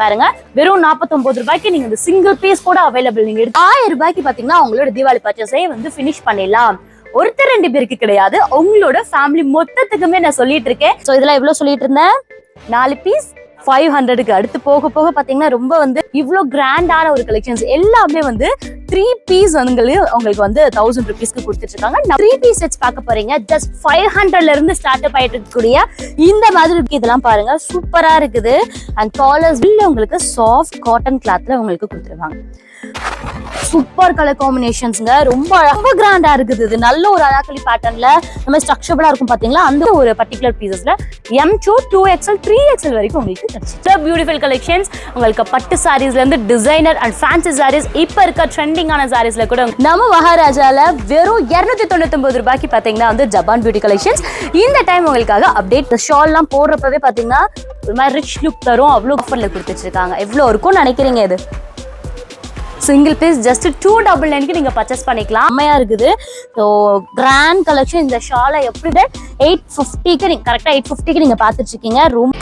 பாருங்க வெறும் 49 ரூபாய்க்கு நீங்க இந்த சிங்கிள் பீஸ் கூட அவைலபிள் நீங்க ஆயிரம் ரூபாய்க்கு பாத்தீங்கன்னா உங்களோட தீபாவளி பர்ச்சேஸே வந்து ஃபினிஷ் பண்ணிடலாம். ஒருத்தர் ரெண்டு பேருக்கு கிடையாது உங்களோட ஃபேமிலி மொத்தத்துக்குமே நான் சொல்லிட்டு இருக்கேன். சோ இதெல்லாம் எவ்வளவு சொல்லிட்டு இருந்தேன்? நாலு பீஸ் ஃபைவ் ஹண்ட்ரடுக்கு அடுத்து போக போக பாத்தீங்கன்னா ரொம்ப வந்து இவ்வளோ கிராண்டான ஒரு கலெக்ஷன்ஸ் எல்லாமே வந்து த்ரீ பீஸ் வந்து உங்களுக்கு வந்து தௌசண்ட் ருபீஸ்க்கு கொடுத்துட்ருக்காங்க. த்ரீ பீஸ் செட்ஸ் பார்க்க போறீங்க. ஜஸ்ட் ஃபைவ் ஹண்ட்ரட்ல இருந்து ஸ்டார்ட் அப் ஆயிட்டு இருக்கக்கூடிய இந்த மாதிரி இருக்கு. இதெல்லாம் பாருங்க. சூப்பரா இருக்குது. அண்ட் காலர்ஸ் உங்களுக்கு சாஃப்ட் காட்டன் கிளாத்ல உங்களுக்கு கொடுத்துருவாங்க சூப்பர் கலர் காம்பினேஷன்ஸ்ங்க ரொம்ப ரொம்ப கிராண்டா இருக்குது இது. நல்ல ஒரு அனாக்கலி பேட்டர்ன்ல நம்ம ஸ்ட்ரக்சபிளா இருக்கும் பாத்தீங்களா? அந்த ஒரு particular பீசஸ்ல M to two XL three XL வரைக்கும் உங்களுக்கு கிடைச்சு பியூட்டிஃபுல் கலெக்ஷன்ஸ் உங்களுக்கு பட்டு சாரி இருந்து டிசைனர் அண்ட் ஃபேன்சி சாரீஸ் இப்ப இருக்க ட்ரெண்டிங்கான சாரீஸ்ல கூட நம்ம மகாராஜால வெறும் இருநூத்தி தொண்ணூத்தி ஒன்பது ரூபாய்க்கு பாத்தீங்கன்னா வந்து ஜப்பான் பியூட்டி கலெக்ஷன்ஸ் இந்த டைம் உங்களுக்காக அப்டேட் ஷால்லாம் போடுறப்பவே பாத்தீங்கன்னா ஒரு மாதிரி ரிச் லுக் தரும். அவ்வளோ ஆஃபர்ல கொடுத்துட்டு இருக்காங்க எவ்வளோ இருக்கும்னு நினைக்கிறீங்க இது? Single piece just two double நைனுக்கு நீங்க பர்ச்சேஸ் பண்ணிக்கலாம். அம்மையாக இருக்குது. ஸோ கிராண்ட் கலெக்ஷன் இந்த ஷாலை எப்படி எயிட் ஃபிஃப்டிக்கு நீங்கள் கரெக்டாக எயிட் ஃபிஃப்டிக்கு நீங்கள் பார்த்துட்ருக்கீங்க ரூம்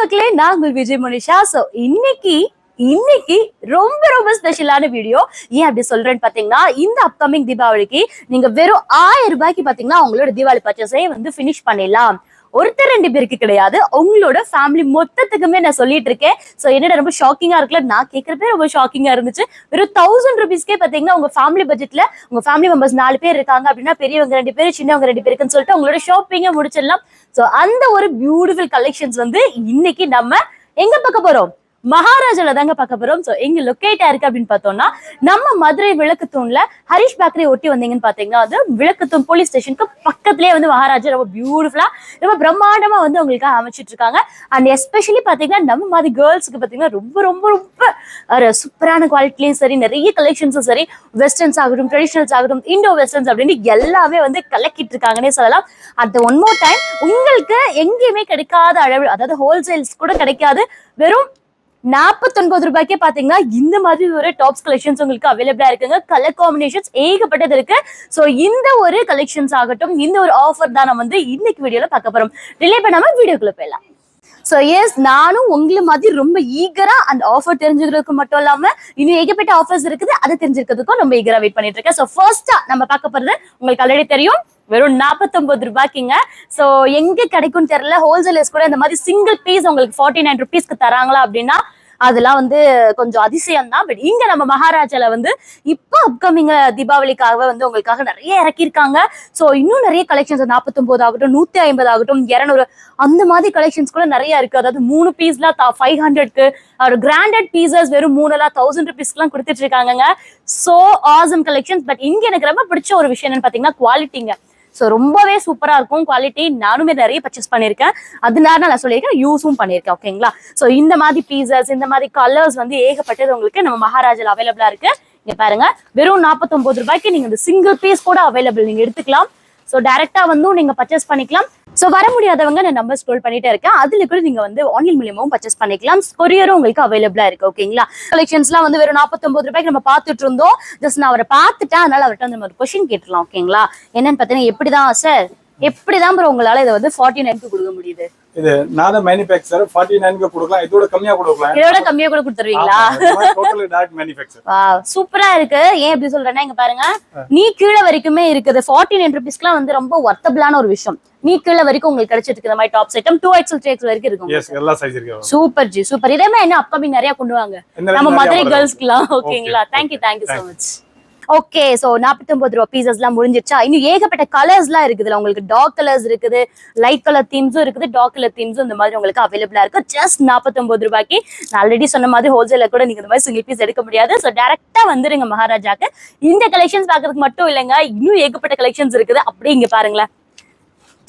மக்களே நான் உங்கள் விஜய் மனிஷா ஸோ இன்னைக்கு இன்னைக்கு ரொம்ப ரொம்ப ஸ்பெஷலான வீடியோ ஏன் அப்படி சொல்றேன்னு பாத்தீங்கன்னா இந்த அப்கமிங் தீபாவளிக்கு நீங்க வெறும் ஆயிரம் ரூபாய்க்கு பாத்தீங்கன்னா உங்களோட தீபாவளி பர்ச்சேஸே வந்து பினிஷ் பண்ணிடலாம். ஒருத்தர் ரெண்டு பேருக்கு கிடையாது. உங்களோட ஃபேமிலி மொத்தத்துக்குமே நான் சொல்லிட்டு இருக்கேன். ஸோ என்னடா ரொம்ப ஷாக்கிங்கா இருக்குல்ல? நான் கேட்கறப்பே ரொம்ப ஷாக்கிங்கா இருந்துச்சு. வெறும் தௌசண்ட் ருபீஸ்க்கே பார்த்தீங்கன்னா உங்க ஃபேமிலி பட்ஜெட்ல உங்க ஃபேமிலி மெம்பர்ஸ் நாலு பேர் இருக்காங்க அப்படின்னா பெரியவங்க ரெண்டு பேர் சின்னவங்க ரெண்டு பேருக்குன்னு சொல்லிட்டு உங்களோட ஷாப்பிங்கை முடிச்சிடலாம். ஸோ அந்த ஒரு பியூட்டிஃபுல் கலெக்ஷன்ஸ் வந்து இன்னைக்கு நம்ம எங்க பார்க்க போறோம்? மகாராஜால தாங்க பார்க்க போறோம். சோ எங்க லொக்கேட்டா இருக்கு அப்படின்னு பார்த்தோம்னா நம்ம மதுரை விளக்குத்தூண்ல ஹரிஷ் பேக்கரி ஒட்டி வந்தீங்கன்னு பாத்தீங்கன்னா வந்து விளக்குத்தூண் போலீஸ் ஸ்டேஷனுக்கு பக்கத்துலயே வந்து மகாராஜா ரொம்ப பியூட்டிஃபுல்லா ரொம்ப பிரம்மாண்டமா வந்து உங்களுக்கு அமைச்சிட்டு இருக்காங்க. அண்ட் எஸ்பெஷலி பாத்தீங்கன்னா நம்ம மாதிரி கேர்ள்ஸ்க்கு பாத்தீங்கன்னா ரொம்ப ரொம்ப ரொம்ப ஒரு சூப்பரான குவாலிட்டிலையும் சரி நிறைய கலெக்ஷன்ஸும் சரி வெஸ்டர்ன்ஸ் ஆகட்டும் ட்ரெடிஷனல்ஸ் ஆகட்டும் இண்டோ வெஸ்டர்ன்ஸ் அப்படின்னு எல்லாமே வந்து கலக்கிட்டு இருக்காங்கன்னே சொல்லலாம். அட் ஒன் மோர் டைம் உங்களுக்கு எங்கேயுமே கிடைக்காத அளவு அதாவது ஹோல்சேல்ஸ் கூட கிடைக்காது. வெறும் நாற்பத்தொன்பது ரூபாய்க்கே பாத்தீங்கன்னா இந்த மாதிரி ஒரு டாப்ஸ் கலெக்ஷன்ஸ் உங்களுக்கு அவைலபிளா இருக்குங்க. கலர் காம்பினேஷன்ஸ் ஏகப்பட்டது இருக்கு. சோ இந்த ஒரு கலெக்ஷன்ஸ் ஆகட்டும் இந்த ஒரு ஆஃபர் தான் நம்ம வந்து இன்னைக்கு வீடியோல பார்க்க போறோம். டிலே பண்ணாம வீடியோக்குள்ள போயிடலாம். ஸோ எஸ் நானும் உங்களை மாதிரி ரொம்ப ஈகரா அந்த ஆஃபர் தெரிஞ்சுக்கிறதுக்கு மட்டும் இல்லாம இன்னும் ஏகப்பட்ட ஆஃபர்ஸ் இருக்குது. அதை தெரிஞ்சுக்கிறதுக்கும் ரொம்ப ஈகரா வெயிட் பண்ணிட்டு இருக்கேன். ஸோ ஃபர்ஸ்டா நம்ம பார்க்க போறது உங்களுக்கு ஆல்ரெடி தெரியும். வெறும் 49 ரூபாய்க்குங்க. ஸோ எங்க கிடைக்கும்னு தெரியல. ஹோல்சேலர்ஸ் கூட இந்த மாதிரி சிங்கிள் பீஸ் உங்களுக்கு ஃபார்ட்டி நைன் ருபீஸ்க்கு தராங்களா அப்படின்னா அதெல்லாம் வந்து கொஞ்சம் அதிசயம் தான் பட் இங்க நம்ம மகாராஜால வந்து இப்போ அப்கமிங் தீபாவளிக்காக வந்து உங்களுக்காக நிறைய இறக்கியிருக்காங்க. ஸோ இன்னும் நிறைய கலெக்ஷன்ஸ் நாற்பத்தொம்போது ஆகட்டும் நூத்தி ஐம்பது ஆகட்டும் இரநூறு அந்த மாதிரி கலெக்ஷன்ஸ் கூட நிறைய இருக்கு. அதாவது மூணு பீஸ்லாம் ஃபைவ் ஹண்ட்ரட்க்கு ஒரு கிராண்டட் பீசஸ் வெறும் மூணுலாம் தௌசண்ட் ருபீஸ்க்குலாம் கொடுத்துட்டு இருக்காங்க ஸோ ஆசம் கலெக்ஷன்ஸ் பட் இங்க எனக்கு ரொம்ப பிடிச்ச ஒரு விஷயம் என்னன்னு பாத்தீங்கன்னா குவாலிட்டிங்க ஸோ ரொம்பவே சூப்பரா இருக்கும். குவாலிட்டி நானுமே நிறைய பர்ச்சேஸ் பண்ணியிருக்கேன். அதனால நான் சொல்லியிருக்கேன் யூஸும் பண்ணியிருக்கேன் ஓகேங்களா ஸோ இந்த மாதிரி பீசஸ் இந்த மாதிரி கலர்ஸ் வந்து ஏகப்பட்டது உங்களுக்கு நம்ம மகாராஜால அவைலபிளா இருக்கு. இங்கே பாருங்க வெறும் 49 ரூபாய்க்கு நீங்கள் இந்த சிங்கிள் பீஸ் கூட அவைலபிள் நீங்கள் எடுத்துக்கலாம். ஸோ டேரெக்டாக வந்து நீங்க பர்ச்சேஸ் பண்ணிக்கலாம். ஸோ வர முடியாதவங்க நான் நம்பர் ஸ்க்ரோல் பண்ணிட்டே இருக்கேன். அதுல கூட நீங்க வந்து ஆன்லைன் மூலியமாகவும் பர்ச்சேஸ் பண்ணிக்கலாம். கொரியரும் உங்களுக்கு அவைலபிளா இருக்கு ஓகேங்களா கலெக்ஷன்ஸ்லாம் வந்து வெறும் 49 ரூபாய்க்கு நம்ம பார்த்துட்டு இருந்தோம். ஜஸ்ட் நான் அவரை பார்த்துட்டேன். அதனால அவர்கிட்ட வந்து நம்ம ஒரு கொஷின் கேட்டுலாம் ஓகேங்களா என்னன்னு பார்த்தீங்கன்னா எப்படிதான் சார் எப்படிதான் ப்ரோ உங்களால இதை வந்து ஃபார்ட்டி நைன்க்கு கொடுக்க முடியுது? இது நான் மேனுஃபேக்சர் ஃபார்ட்டி நைனுக்கு கொடுக்கலாம். இதோட கம்மியா கொடுக்கலாம். இதோட கம்மியா கூட கொடுத்துருவீங்களா? டோட்டலி டைரக்ட் மேனுஃபேக்சர் சூப்பரா இருக்கு. ஏன் எப்படி சொல்றேன்னா இங்க பாருங்க. நீ கீழே வரைக்குமே இருக்குது. ஃபார்ட்டி நைன் ருபீஸ்க்குலாம் வந்து ரொம்ப ஒர்த்தபிளான ஒரு விஷயம். நீ கீழே வரைக்கும் உங்களுக்கு கிடைச்சிட்டு இருக்கு இந்த மாதிரி tops item two XL three XL வரைக்கும் இருக்கும் எஸ் எல்லா சைஸ் இருக்கு. சூப்பர் ஜி சூப்பர் இதே மாதிரி என்ன அப்கமிங் நிறைய கொண்டு வாங்க. நம்ம மதுரை கேர்ள்ஸ்க்குலாம். ஓகேங்களா thank you. Thank you Thank much okay so நாற்பத்தொம்பது ரூபா பீசஸ்லாம் முடிஞ்சிருச்சா? இன்னும் ஏகப்பட்ட கலர்ஸ்லாம் இருக்குதுல உங்களுக்கு டார்க் கலர்ஸ் இருக்குது லைட் கலர் தீம்ஸும் இருக்குது டார்க் கலர் தீம்ஸும் இந்த மாதிரி உங்களுக்கு அவைலபிளாக இருக்கும். ஜஸ்ட் நாற்பத்தொம்பது ரூபாய்க்கு. நான் ஆல்ரெடி சொன்ன மாதிரி ஹோல்சேலில் கூட நீங்கள் இந்த மாதிரி சிங்கிள் பீஸ் எடுக்க முடியாது. ஸோ டேரெக்டாக வந்துருங்க மகாராஜாக்கு. இந்த கலெக்ஷன்ஸ் பார்க்கறதுக்கு மட்டும் இல்லைங்க இன்னும் ஏகப்பட்ட கலெக்ஷன்ஸ் இருக்குது. அப்படியே இங்கே பாருங்களேன்.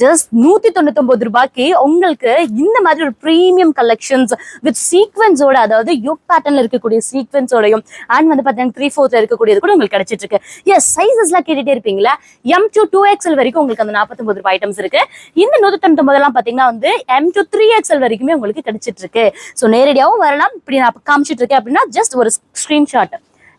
ஜஸ்ட் நூத்தி தொண்ணூத்தொன்பது ரூபாய்க்கு உங்களுக்கு இந்த மாதிரி ஒரு ப்ரீமியம் கலெக்ஷன்ஸ் வித் சீக்வன்ஸோட அதாவது யுக் பேட்டர்ன்ல இருக்கக்கூடிய சீக்வன்ஸோடையும் அண்ட் வந்து பாத்தீங்கன்னா த்ரீ ஃபோர்த்ல இருக்கக்கூடியது கூட உங்களுக்கு கிடைச்சிட்டு இருக்கு எஸ் சைசஸ்லாம் கேட்டுட்டே இருப்பீங்களா? எம் டூ டூ எக்ஸ்எல் வரைக்கும் உங்களுக்கு அந்த நாற்பத்தொன்பது ரூபாய் ஐட்டம்ஸ் இருக்கு. இந்த நூத்தி தொண்ணூத்தி எல்லாம் பாத்தீங்கன்னா வந்து எம் டூ த்ரீ எக்ஸ்எல் வரைக்குமே உங்களுக்கு கிடைச்சிட்டு இருக்கு ஸோ நேரடியாகவும் வரலாம். இப்படி நான் காமிச்சிட்டு இருக்கேன் அப்படின்னா ஜஸ்ட் ஒரு ஸ்கிரீன்ஷாட்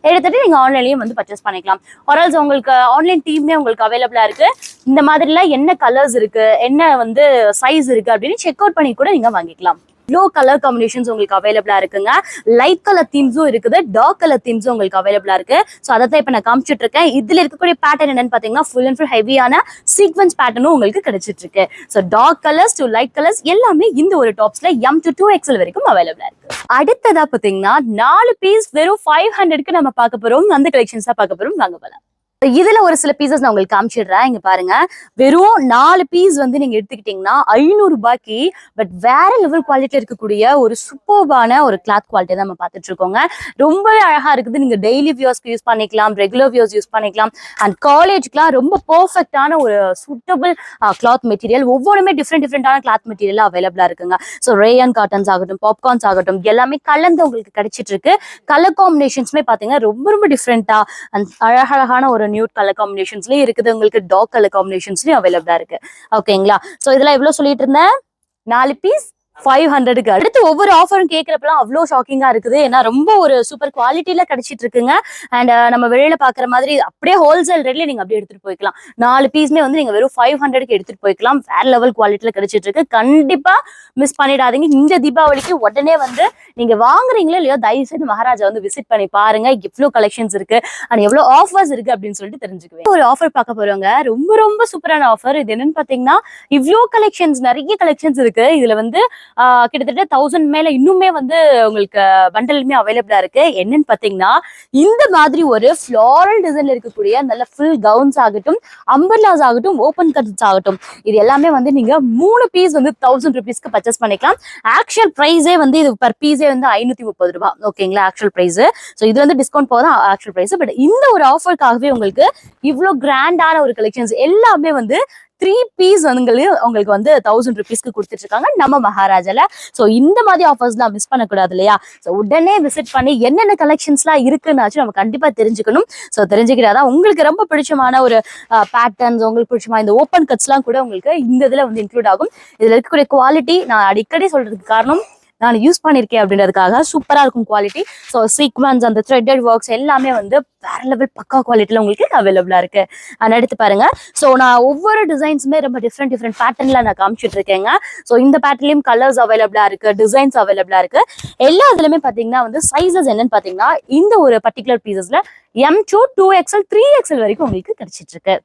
எடுத்துட்டு நீங்க ஆன்லைன்லயும் வந்து பர்ச்சேஸ் பண்ணிக்கலாம். ஆர்எல்ஸ் உங்களுக்கு uh, ஆன்லைன் டீமே உங்களுக்கு அவைலபிளா இருக்கு. இந்த மாதிரிலாம் என்ன கலர்ஸ் இருக்கு? என்ன வந்து சைஸ் இருக்கு? அப்படின்னு செக் அவுட் பண்ணி கூட நீங்க வாங்கிக்கலாம். இவ்வளோ கலர் காம்பினேஷன்ஸ் உங்களுக்கு அவைலபிளா இருக்குங்க. லைட் கலர் தீம்ஸும் இருக்குது. டார்க் கலர் தீம்ஸும் உங்களுக்கு அவைலபிளா இருக்கு. ஸோ அதை தான் இப்போ நான் காமிச்சிட்டு இருக்கேன் இதுல இருக்கக்கூடிய பேட்டர்ன் என்னன்னு பாத்தீங்கன்னா ஃபுல் அண்ட் ஃபுல் ஹெவியான சீக்வன்ஸ் பேட்டர்னும் உங்களுக்கு கிடைச்சிட்டு இருக்கு so dark colours to light colours எல்லாமே இந்த ஒரு டாப்ஸ்ல எம் டு டூ எக்ஸல் வரைக்கும் அவைலபிளா இருக்கு. அடுத்ததா பாத்தீங்கன்னா நாலு பீஸ் வெறும் ஃபைவ் ஹண்ட்ரட்க்கு நம்ம பார்க்க போறோம். அந்த கலெக்ஷன்ஸ் தான் பார்க்க போறோம். வாங்க போலாம். இதுல ஒரு சில பீசஸ் நான் உங்களுக்கு காமிச்சிடுறேன். இங்க பாருங்க. வெறும் நாலு பீஸ் வந்து நீங்க எடுத்துக்கிட்டீங்கன்னா ஐநூறு ரூபாய்க்கு பட் வேற லெவல் குவாலிட்டியில இருக்கக்கூடிய ஒரு சூப்பர்பான ஒரு கிளாத் குவாலிட்டி தான் நம்ம பார்த்துட்டு இருக்கோங்க ரொம்பவே அழகா இருக்குது. நீங்க டெய்லி வியூஸ்க்கு யூஸ் பண்ணிக்கலாம் ரெகுலர் வியூஸ் யூஸ் பண்ணிக்கலாம். அண்ட் காலேஜ்க்குலாம் ரொம்ப பர்ஃபெக்டான ஒரு சூட்டபிள் கிளாத் மெட்டீரியல் ஒவ்வொன்றுமே டிஃப்ரெண்ட் டிஃப்ரெண்டான கிளாத் மெட்டீரியல் அவைலபிளா இருக்குங்க. ஸோ ரேயன் காட்டன்ஸ் ஆகட்டும் பாப்கார்ன்ஸ் ஆகட்டும் எல்லாமே கலந்து உங்களுக்கு கிடைச்சிட்டு இருக்கு கலர் காம்பினேஷன்ஸ்மே பாத்தீங்கன்னா ரொம்ப ரொம்ப டிஃப்ரெண்டா அண்ட் அழகழகான ஒரு நியூட் கலர் காம்பினேஷன்ஸ்லயும் இருக்குது. உங்களுக்கு டாக் கலர் காம்பினேஷன்ஸ்லயும் அவைலபிளா இருக்கு. ஓகேங்களா சோ இதெல்லாம் எவ்வளவு சொல்லிட்டு இருந்தேன்? நாலு பீஸ் ஃபைவ் ஹண்ட்ரடுக்கு அடுத்து ஒவ்வொரு ஆஃபரும் கேட்குறப்பலாம் அவ்வளோ ஷாக்கிங்காக இருக்குது. ஏன்னா ரொம்ப ஒரு சூப்பர் குவாலிட்டியில் கிடச்சிட்டு இருக்குங்க. அண்ட் நம்ம வெளியில் பார்க்குற மாதிரி அப்படியே ஹோல்சேல் ரேட்ல நீங்கள் அப்படியே எடுத்துகிட்டு போய்க்கலாம். நாலு பீஸ்மே வந்து நீங்கள் வெறும் ஃபைவ் ஹண்ட்ரட்க்கு எடுத்துகிட்டு போய்க்கலாம். வேற லெவல் குவாலிட்டியில கிடச்சிட்டு இருக்கு. கண்டிப்பாக மிஸ் பண்ணிடாதீங்க. இந்த தீபாவளிக்கு உடனே வந்து நீங்கள் வாங்குறீங்களோ இல்லையோ தயவு செய்து மகாராஜா வந்து விசிட் பண்ணி பாருங்க. எவ்வளோ கலெக்ஷன்ஸ் இருக்கு. அண்ட் எவ்வளோ ஆஃபர்ஸ் இருக்கு அப்படின்னு சொல்லிட்டு தெரிஞ்சுக்குவேன். ஒரு ஆஃபர் பார்க்க போறவங்க ரொம்ப ரொம்ப சூப்பரான ஆஃபர் இது என்னன்னு பார்த்தீங்கன்னா இவ்வளோ கலெக்ஷன்ஸ் நிறைய கலெக்ஷன்ஸ் இருக்கு. இதில் வந்து கிட்டத்தட்ட தௌசண்ட் மேல இன்னுமே வந்து உங்களுக்கு பண்டலுமே அவைலபிளா இருக்கு. என்னன்னு பாத்தீங்கன்னா இந்த மாதிரி ஒரு ஃபிளாரல் டிசைன்ல இருக்கக்கூடிய நல்ல ஃபுல் கவுன்ஸ் ஆகட்டும் அம்பர்லாஸ் ஆகட்டும் ஓப்பன் கட்ஸ் ஆகட்டும் இது எல்லாமே வந்து நீங்க மூணு பீஸ் வந்து தௌசண்ட் ருபீஸ்க்கு பர்ச்சேஸ் பண்ணிக்கலாம். ஆக்சுவல் ப்ரைஸே வந்து இது பர் பீஸே வந்து ஐநூத்தி முப்பது ரூபாய் ஓகேங்களா ஆக்சுவல் ப்ரைஸ் ஸோ இது வந்து டிஸ்கவுண்ட் போக தான் ஆக்சுவல் ப்ரைஸ் பட் இந்த ஒரு ஆஃபருக்காகவே உங்களுக்கு இவ்வளோ கிராண்டான ஒரு கலெக்ஷன்ஸ் எல்லாமே வந்து த்ரீ பீஸ் வந்து உங்களுக்கு வந்து தௌசண்ட் ருபீஸ்க்கு கொடுத்துட்டு இருக்காங்க நம்ம மகாராஜால. ஸோ இந்த மாதிரி ஆஃபர்ஸ்லாம் மிஸ் பண்ணக்கூடாது இல்லையா? ஸோ உடனே விசிட் பண்ணி என்னென்ன கலெக்ஷன்ஸ்லாம் இருக்குன்னாச்சும் நம்ம கண்டிப்பா தெரிஞ்சுக்கணும். ஸோ தெரிஞ்சுக்கிட்டாதான் உங்களுக்கு ரொம்ப பிடிச்சமான ஒரு பேட்டர்ன்ஸ் உங்களுக்கு பிடிச்சமா இந்த ஓப்பன் கட்ஸ்லாம் கூட உங்களுக்கு இந்த இதில் வந்து இன்க்ளூட் ஆகும். இதில் இருக்கக்கூடிய குவாலிட்டி நான் அடிக்கடி சொல்றதுக்கு காரணம் நான் யூஸ் பண்ணியிருக்கேன் அப்படின்றதுக்காக சூப்பராக இருக்கும் குவாலிட்டி ஸோ சீக்வன்ஸ் அந்த த்ரெட்டட் ஒர்க்ஸ் எல்லாமே வந்து வேற லெவல் பக்கா குவாலிட்டியில் உங்களுக்கு அவைலபிளாக இருக்கு. நான் எடுத்து பாருங்க. ஸோ நான் ஒவ்வொரு டிசைன்ஸுமே ரொம்ப டிஃப்ரெண்ட் டிஃப்ரெண்ட் பேட்டர்னில் நான் காமிச்சிட்டு இருக்கேங்க. ஸோ இந்த பேட்டர்லையும் கலர்ஸ் அவைலபிளாக இருக்கு டிசைன்ஸ் அவைலபிளாக இருக்கு. எல்லா இதுலையுமே பார்த்தீங்கன்னா வந்து சைஸஸ் என்னன்னு பார்த்தீங்கன்னா இந்த ஒரு particular பீசஸில் M to two XL three XL வரைக்கும் உங்களுக்கு கிடைச்சிட்டு இருக்கு.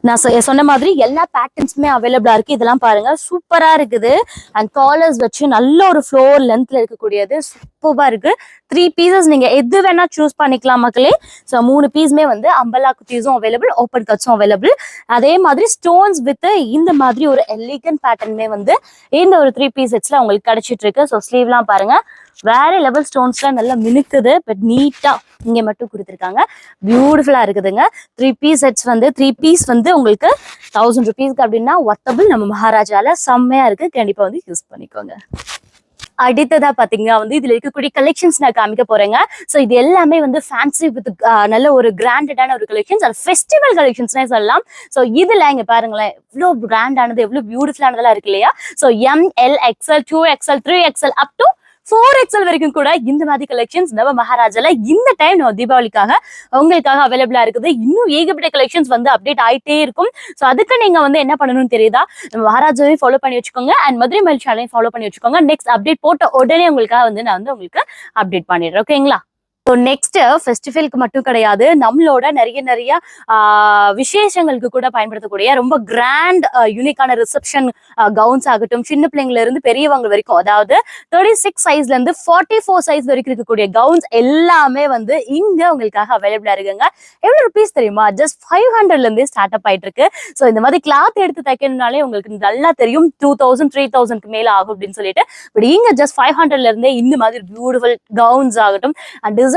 நான் சொ- சொன்ன மாதிரி எல்லா பேட்டர்ன்ஸுமே அவைலபிளா இருக்கு. இதெல்லாம் பாருங்க. சூப்பரா இருக்குது. அண்ட் காலர்ஸ் வச்சு நல்ல ஒரு ஃப்ளோர் லென்த்ல இருக்கக்கூடியது. சூப்பரா இருக்கு. த்ரீ பீசஸ் நீங்க எது வேணா சூஸ் பண்ணிக்கலாம் மக்களே. ஸோ மூணு பீஸுமே வந்து அம்பலா குட்டீஸும் அவைலபிள் ஓப்பன் கட்ஸும் அவைலபிள் அதே மாதிரி ஸ்டோன்ஸ் வித் இந்த மாதிரி ஒரு எலிகன் பேட்டர்னுமே வந்து இந்த ஒரு த்ரீ பீஸ் செட்ஸ்ல உங்களுக்கு கிடைச்சிட்டு இருக்கு ஸோ ஸ்லீவ்லாம் பாருங்க. வேற லெவல் ஸ்டோன்ஸ்லாம் நல்லா மினுக்குது பட் நீட்டா இங்க மட்டும் கொடுத்துருக்காங்க. பியூட்டிஃபுல்லா இருக்குதுங்க. த்ரீ பீஸ் செட்ஸ் வந்து த்ரீ பீஸ் வந்து உங்களுக்கு தௌசண்ட் ருபீஸ்க்கு அப்படின்னா ஒத்தபிள் நம்ம மகாராஜால செம்மையா இருக்கு. கண்டிப்பா வந்து யூஸ் பண்ணிக்கோங்க. அடுத்ததா பாத்தீங்கன்னா வந்து இதுல இருக்கக்கூடிய கலெக்ஷன்ஸ் நான் காமிக்க போறேங்க. சோ இது எல்லாமே வந்து ஃபேன்சி வித் நல்ல ஒரு கிராண்டடான ஒரு கலெக்ஷன்ஸ் அண்ட் ஃபெஸ்டிவல் கலெக்ஷன்ஸ்னே சொல்லலாம். சோ இதுல இங்க பாருங்களேன் எவ்வளவு கிராண்டானது எவ்வளவு பியூட்டிஃபுல்லானதெல்லாம் இருக்கு இல்லையா? So M L XL two XL three XL up to four XL வரைக்கும் கூட இந்த மாதிரி கலெக்ஷன்ஸ் நவ மகாராஜால இந்த டைம் நம்ம தீபாவளிக்காக உங்களுக்காக அவைலபிளா இருக்குது. இன்னும் ஏகப்பட்ட கலெக்ஷன்ஸ் வந்து அப்டேட் ஆயிட்டே இருக்கும். ஸோ அதுக்கு நீங்க வந்து என்ன பண்ணணும்னு தெரியுதா? நம்ம மகாராஜாவே ஃபாலோ பண்ணி வச்சுக்கோங்க. அண்ட் மதுரை மலை சேனலையும் ஃபாலோ பண்ணி வச்சுக்கோங்க. நெக்ஸ்ட் அப்டேட் போட்ட உடனே உங்களுக்காக வந்து நான் வந்து உங்களுக்கு அப்டேட் பண்ணிடுறேன். ஓகேங்களா ஸோ நெக்ஸ்ட் ஃபெஸ்டிவலுக்கு மட்டும் கிடையாது நம்மளோட நிறைய நிறைய விசேஷங்களுக்கு கூட பயன்படுத்தக்கூடிய ரொம்ப கிராண்ட் யூனிக்கான ரிசப்ஷன் கவுன்ஸ் ஆகட்டும் சின்ன பிள்ளைங்கள இருந்து பெரியவங்க வரைக்கும் அதாவது தேர்ட்டி சிக்ஸ் சைஸ்ல இருந்து ஃபார்ட்டி ஃபோர் சைஸ் வரைக்கும் இருக்கக்கூடிய கவுன்ஸ் எல்லாமே வந்து இங்க உங்களுக்காக அவைலபிளா இருக்குங்க. எவ்வளவு ருபீஸ் தெரியுமா? ஜஸ்ட் ஃபைவ் ஹண்ட்ரட்ல இருந்தே ஸ்டார்ட் அப் ஆயிட்டு இருக்கு ஸோ இந்த மாதிரி கிளாத் எடுத்து தைக்கணும்னாலே உங்களுக்கு நல்லா தெரியும் டூ தௌசண்ட் த்ரீ தௌசண்ட்க்கு மேல ஆகும் அப்படின்னு சொல்லிட்டு. பட் இங்க ஜஸ்ட் ஃபைவ் ஹண்ட்ரட்ல இருந்தே இந்த மாதிரி பியூட்டிஃபுல் கவுன்ஸ் ஆகட்டும்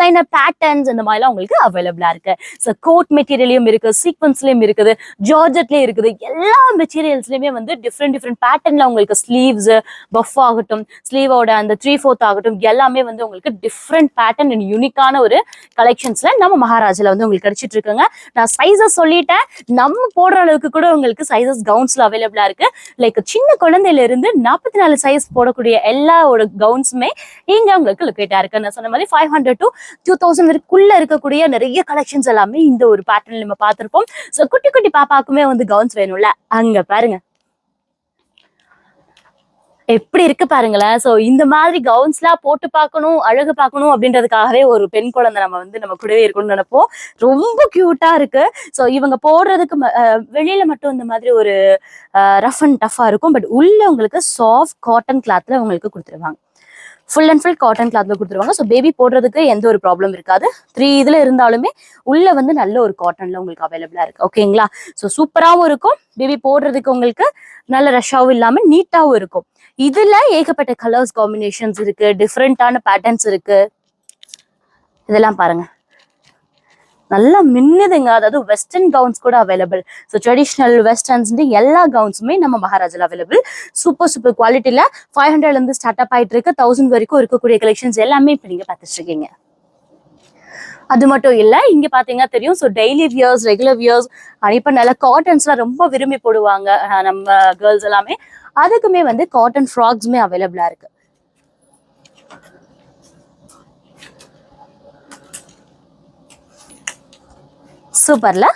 டிசைனர் பேட்டர்ன்ஸ் இந்த மாதிரிலாம் உங்களுக்கு அவைலபிளா இருக்கு. ஸோ கோட் மெட்டீரியலையும் இருக்கு சீக்வன்ஸ்லயும் இருக்குது ஜார்ஜெட்லயும் இருக்குது. எல்லா மெட்டீரியல்ஸ்லயுமே வந்து டிஃப்ரெண்ட் டிஃப்ரெண்ட் பேட்டர்ன்ல உங்களுக்கு ஸ்லீவ்ஸ் பஃப் ஆகட்டும் ஸ்லீவோட அந்த த்ரீ ஃபோர்த் ஆகட்டும் எல்லாமே வந்து உங்களுக்கு டிஃப்ரெண்ட் பேட்டர்ன் அண்ட் யூனிக்கான ஒரு கலெக்ஷன்ஸ்ல நம்ம மகாராஜில் வந்து உங்களுக்கு கிடைச்சிட்டு இருக்குங்க. நான் சைஸஸ் சொல்லிட்டேன். நம்ம போடுற அளவுக்கு கூட உங்களுக்கு சைஸஸ் கவுன்ஸ்ல அவைலபிளா இருக்கு. லைக் சின்ன குழந்தையில இருந்து நாற்பத்தி நாலு சைஸ் போடக்கூடிய எல்லாவோட கவுன்ஸுமே இங்க உங்களுக்கு லொக்கேட்டா இருக்கு. நான் சொன்ன மாதிரி five hundred to two thousand வரைக்குள்ள இருக்கக்கூடிய நிறைய கலெக்ஷன்ஸ் எல்லாமே இந்த ஒரு பேட்டர்ன் நம்ம பார்த்துருப்போம். ஸோ குட்டி குட்டி பாப்பாக்குமே வந்து கவுன்ஸ் வேணும்ல. அங்க பாருங்க. எப்படி இருக்கு பாருங்களேன். சோ இந்த மாதிரி கவுன்ஸ்லாம் போட்டு பார்க்கணும் அழகு பார்க்கணும் அப்படின்றதுக்காகவே ஒரு பெண் குழந்தை நம்ம வந்து நம்ம கூடவே இருக்கணும்னு நினைப்போம். ரொம்ப கியூட்டா இருக்கு. சோ இவங்க போடுறதுக்கு வெளியில மட்டும் இந்த மாதிரி ஒரு ரஃப் அண்ட் டஃபா இருக்கும். பட் உள்ள உங்களுக்கு சாஃப்ட் காட்டன் கிளாத்ல உங்களுக்கு கொடுத்துருவாங்க. ஃபுல் அண்ட் ஃபுல் காட்டன் கிளாத்ல கொடுத்துருவாங்க. ஸோ பேபி போடுறதுக்கு எந்த ஒரு ப்ராப்ளம் இருக்காது. த்ரீ இதுல இருந்தாலுமே உள்ள வந்து நல்ல ஒரு காட்டன்ல உங்களுக்கு அவைலபிளா இருக்கு. ஓகேங்களா ஸோ சூப்பராகவும் இருக்கும். பேபி போடுறதுக்கு உங்களுக்கு நல்ல ரஷ்ஷாவும் இல்லாம நீட்டாவும் இருக்கும். இதுல ஏகப்பட்ட கலர்ஸ் காம்பினேஷன்ஸ் இருக்கு. டிஃப்ரெண்டான பேட்டர்ன்ஸ் இருக்கு. இதெல்லாம் பாருங்க. நல்லா மின்னுதுங்க. அதாவது வெஸ்டர்ன் கவுன்ஸ் கூட அவைலபிள் ஸோ ட்ரெடிஷ்னல் வெஸ்டர்ன்ஸ் எல்லா கவுன்ஸுமே நம்ம மகாராஜில் அவைலபிள் சூப்பர் சூப்பர் குவாலிட்டியில் ஃபைவ் ஹண்ட்ரட்ல இருந்து ஸ்டார்ட் அப் ஆயிட்டு இருக்கு தௌசண்ட் வரைக்கும் இருக்கக்கூடிய கலெக்ஷன்ஸ் எல்லாமே இப்போ நீங்கள் பார்த்துட்டு இருக்கீங்க அது மட்டும் இல்ல இங்க பாத்தீங்கன்னா தெரியும். So daily wears regular wears இப்போ நல்ல காட்டன்ஸ்லாம் ரொம்ப விரும்பி போடுவாங்க நம்ம கேர்ள்ஸ் எல்லாமே. அதுக்குமே வந்து காட்டன் ஃப்ராக்ஸுமே அவைலபிளா இருக்கு. சூப்பர்ல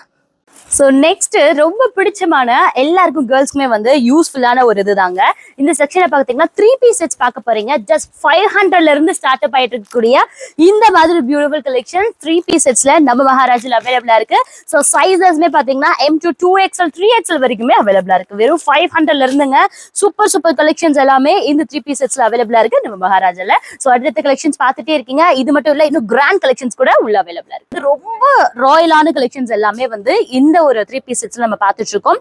ஸோ நெக்ஸ்ட் ரொம்ப பிடிச்சமான எல்லாருக்கும் கேர்ள்ஸ்க்குமே வந்து யூஸ்ஃபுல்லான ஒரு இதுதாங்க. இந்த செக்ஷனை பார்த்தீங்கன்னா த்ரீ பீஸ் செட்ஸ் பார்க்க போறீங்க. ஜஸ்ட் ஃபைவ் ஹண்ட்ரட்ல இருந்து ஸ்டார்ட் அப் ஆயிட்டு இருக்கக்கூடிய இந்த மாதிரி பியூட்டிஃபுல் கலெக்ஷன் த்ரீ பீஸ் செட்ஸ்ல நம்ம மகாராஜில் அவைலபிளா இருக்கு. ஸோ சைசஸ்மே பார்த்தீங்கன்னா M to two XL three XL வரைக்குமே அவைலபிளா இருக்கு. வெறும் ஃபைவ் ஹண்ட்ரட்ல இருந்துங்க. சூப்பர் சூப்பர் கலெக்ஷன்ஸ் எல்லாமே இந்த த்ரீ பீஸ் செட்ஸ்ல அவைலபிளா இருக்கு நம்ம மகாராஜால. ஸோ அடுத்த கலெக்ஷன்ஸ் பார்த்துட்டே இருக்கீங்க. இது மட்டும் இல்ல இன்னும் கிராண்ட் கலெக்ஷன்ஸ் கூட உள்ள அவைலபிளா இருக்கு. ரொம்ப ராயலான கலெக்ஷன்ஸ் எல்லாமே வந்து இந்த ஒரு த்ரீ பீஸ் செட்ஸ்ல நம்ம பார்த்துட்டு இருக்கோம்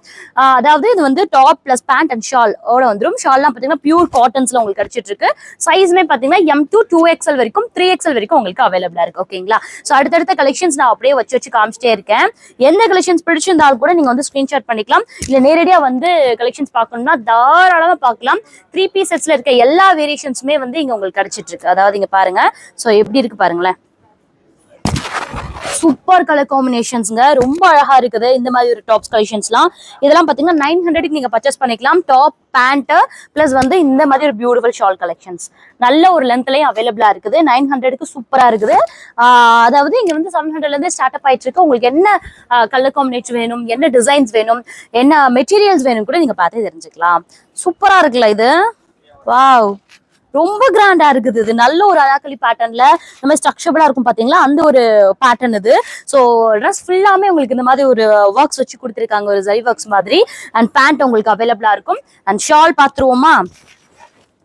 அதாவது இது வந்து top plus pant and shawl ஓட வந்துடும் ஷால்லாம் பார்த்தீங்கன்னா பியூர் காட்டன்ஸ்ல உங்களுக்கு கிடைச்சிட்டு இருக்கு சைஸ்மே பார்த்தீங்கன்னா எம் டூ டூ எக்ஸ்எல் வரைக்கும் த்ரீ எக்ஸ்எல் வரைக்கும் உங்களுக்கு அவைலபிளா இருக்கு ஓகேங்களா ஸோ அடுத்தடுத்த கலெக்ஷன்ஸ் நான் அப்படியே வச்சு வச்சு காமிச்சிட்டே இருக்கேன். எந்த கலெக்ஷன்ஸ் பிடிச்சிருந்தாலும் கூட நீங்க வந்து ஸ்கிரீன்ஷாட் பண்ணிக்கலாம். இல்ல நேரடியா வந்து கலெக்ஷன்ஸ் பார்க்கணும்னா தாராளமா பார்க்கலாம். த்ரீ பீஸ் செட்ஸ்ல இருக்க எல்லா வேரியேஷன்ஸுமே வந்து இங்க உங்களுக்கு கிடைச்சிட்டு இருக்கு அதாவது இங்க பாருங்க. ஸோ எப்படி இருக்கு பாருங்களேன். சூப்பர் கலர் காம்பினேஷன்ஸ்ங்க ரொம்ப அழகா இருக்குது. இந்த மாதிரி ஒரு டாப்ஸ் கலெக்ஷன்ஸ்லாம் இதெல்லாம் பார்த்தீங்கன்னா நைன் ஹண்ட்ரடுக்கு நீங்கள் பர்ச்சேஸ் பண்ணிக்கலாம். டாப் பேண்ட்டு ப்ளஸ் வந்து இந்த மாதிரி ஒரு பியூட்டிஃபுல் ஷால் கலெக்ஷன்ஸ் நல்ல ஒரு லென்த்லேயும் அவைலபிளாக இருக்குது. நைன் ஹண்ட்ரடுக்கு சூப்பராக இருக்குது. அதாவது இங்கே வந்து செவன் ஹண்ட்ரட்லேருந்து ஸ்டார்ட் அப் ஆகிட்டு இருக்கு. உங்களுக்கு என்ன கலர் காம்பினேஷன் வேணும்? என்ன டிசைன்ஸ் வேணும்? என்ன மெட்டீரியல்ஸ் வேணும் கூட நீங்கள் பார்த்து தெரிஞ்சுக்கலாம். சூப்பராக இருக்குல்ல இது? வாவ் ரொம்ப கிராண்டா இருக்குது இது. நல்ல ஒரு அனாக்கலி பேட்டர்ன்ல நம்ம ஸ்ட்ரக்சபிளா இருக்கும் பாத்தீங்களா? அந்த ஒரு பேட்டர்ன் இது. ஸோ ட்ரெஸ் ஃபுல்லாமே உங்களுக்கு இந்த மாதிரி ஒரு ஒர்க்ஸ் வச்சு கொடுத்துருக்காங்க. ஒரு ஜரி ஒர்க்ஸ் மாதிரி. அண்ட் பேண்ட் உங்களுக்கு அவைலபிளா இருக்கும். அண்ட் ஷால் பாத்துருவோமா?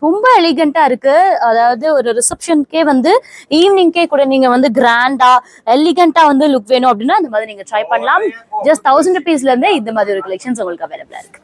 ரொம்ப எலிகண்டா இருக்கு. அதாவது ஒரு ரிசப்ஷனுக்கே வந்து ஈவினிங்க்கே கூட நீங்க வந்து கிராண்டா எலிகண்டா வந்து லுக் வேணும் அப்படின்னா அந்த மாதிரி நீங்க ட்ரை பண்ணலாம். ஜஸ்ட் தௌசண்ட் ருபீஸ்ல இருந்து இந்த மாதிரி ஒரு கலெக்ஷன்ஸ் உங்களுக்கு அவைலபிளா இருக்கு.